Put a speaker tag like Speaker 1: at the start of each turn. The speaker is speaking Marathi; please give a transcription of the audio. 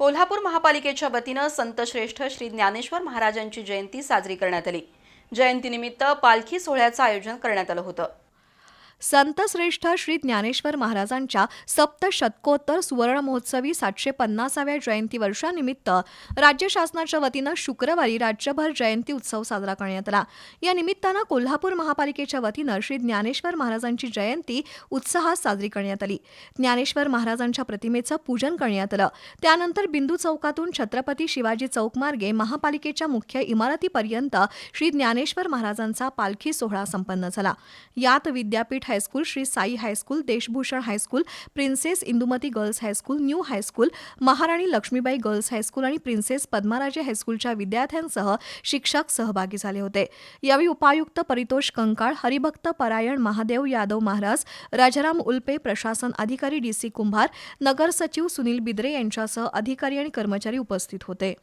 Speaker 1: कोल्हापूर महापालिकेच्या वतीनं संतश्रेष्ठ श्री ज्ञानेश्वर महाराजांची जयंती साजरी करण्यात आली. जयंतीनिमित्त पालखी सोहळ्याचं आयोजन करण्यात आलं होतं.
Speaker 2: संतश्रेष्ठ श्री ज्ञानेश्वर महाराजांच्या सप्तशतकोत्तर सुवर्ण महोत्सवी सातशे पन्नासाव्या जयंती वर्षानिमित्त राज्य शासनाच्या वतीनं शुक्रवारी राज्यभर जयंती उत्सव साजरा करण्यात आला. या निमित्तानं कोल्हापूर महापालिकेच्या वतीनं श्री ज्ञानेश्वर महाराजांची जयंती उत्साहात साजरी करण्यात आली. ज्ञानेश्वर महाराजांच्या प्रतिमेचं पूजन करण्यात आलं. त्यानंतर बिंदू चौकातून छत्रपती शिवाजी चौक मार्गे महापालिकेच्या मुख्य इमारतीपर्यंत श्री ज्ञानेश्वर महाराजांचा पालखी सोहळा संपन्न झाला. यात Vidyapeeth high school Shri Sai high school Deshbhushan high school princess Indumati girls high school new high school Maharani Laxmibai girls high school आणि प्रिन्सेस पद्माराजे हायस्कूलच्या विद्यार्थ्यांसह शिक्षक सहभागी झाले होते. यावेळी उपायुक्त परितोष कंकाळ हरिभक्त परायण महादेव यादव महाराज राजाराम उल्पे प्रशासन अधिकारी डी सी कुंभार नगर सचिव सुनील बिद्रे यांच्यासह अधिकारी आणि कर्मचारी उपस्थित होते.